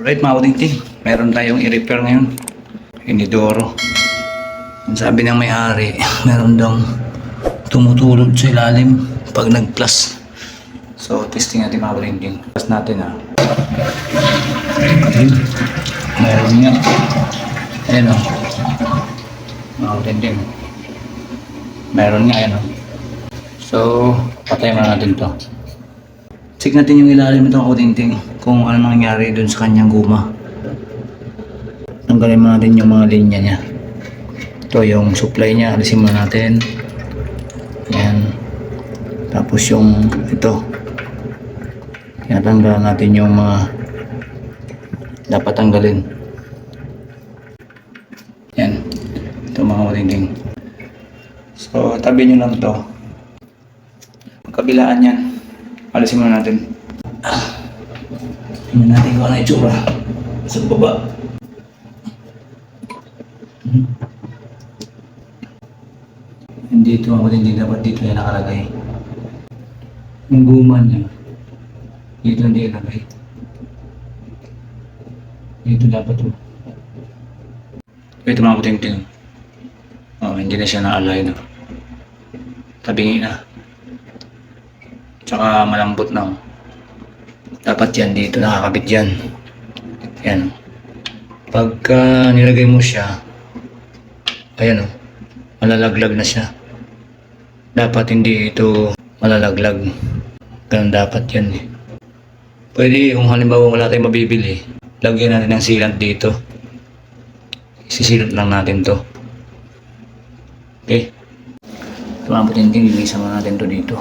Alright mga kutingting, meron tayong i-repair ngayon. Inidoro. Sabi ng may-ari, meron daw tumutulog sa ilalim pag nag-plus. So, testing natin mga kutingting. Plus natin ha. Ayun. Meron nga. Ayan o. Mga kutingting. Meron nga, ayan o. So, patay muna natin to. Check natin yung ilalim nito mga kutingting kung ano nangyari dun sa kanyang guma. Tanggalin muna natin yung mga linya niya. Ito yung supply niya, alisin muna natin. Yan. Tapos yung ito. Tinatanggalan natin yung mga dapat tanggalin. Yan. Ito mga kutingting. So, tabi nyo lang to. Kabilaan yan. Alisin muna natin. Tingnan natin kung ano itsura. Sa baba. Hmm. Hindi ito ako hindi dapat dito yan nakalagay. Yung guma niya. Dito hindi ilagay. Dito dapat to. Ito mga kuting-ting. Oh, hindi na siya na-align. No? Tabingi na. Tsaka malambot na. oh. Dapat yan dito, nakakabit yan. Yan. Pagka nilagay mo siya, ayan o, malalaglag na siya. Dapat hindi ito malalaglag. Ganun dapat yan eh. Pwede kung halimbawa wala tayong mabibili, lagyan natin ng sealant dito. Sisilat lang natin to. Okay? Tumabutin din, lilisan mo natin to dito.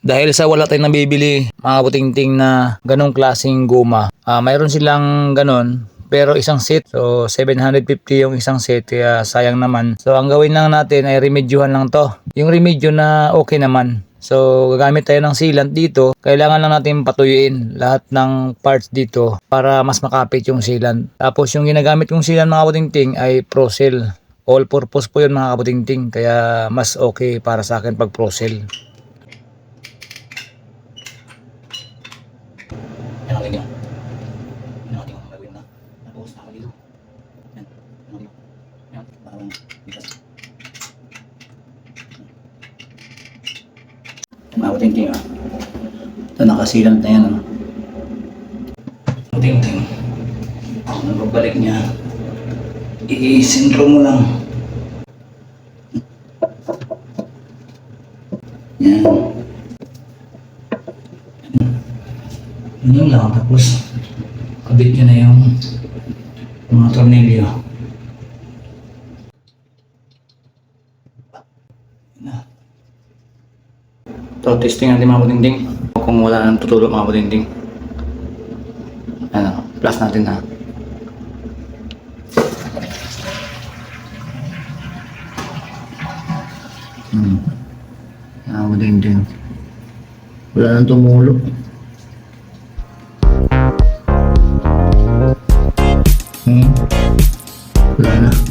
Dahil sa wala tayong nabibili, mga butingting na ganong klaseng guma, ah mayroon silang ganon, pero isang set. So, 750 yung isang set, kaya sayang naman. So, ang gawin lang natin ay remedyuhan lang to. Yung remedyo na okay naman. So, gagamit tayo ng sealant dito. Kailangan lang natin patuyuin lahat ng parts dito para mas makapit yung sealant. Tapos, yung ginagamit kong sealant mga butingting ay Procel. All purpose po yun mga kabutingting. Kaya mas okay para sa akin pag Procel. Ang ganyan. Yan ang gagawin na. Tapos, ako dito. Yan. Ang ating. Yan. Parang bigas. Mga ting ah. Ito nakasilant na yan. Ano? Ting-ting. Ang pagbalik niya, i-sintro mo lang. Yan. Yun lang. Tapos, kabit nyo na yung mga tornilyo. Ito, testing natin mga budingding. Kung wala nang tutulog mga budingding. Ano, plus natin ha. Hmm. Mga budingding. Wala nang tumulo. Hmm. Wala na.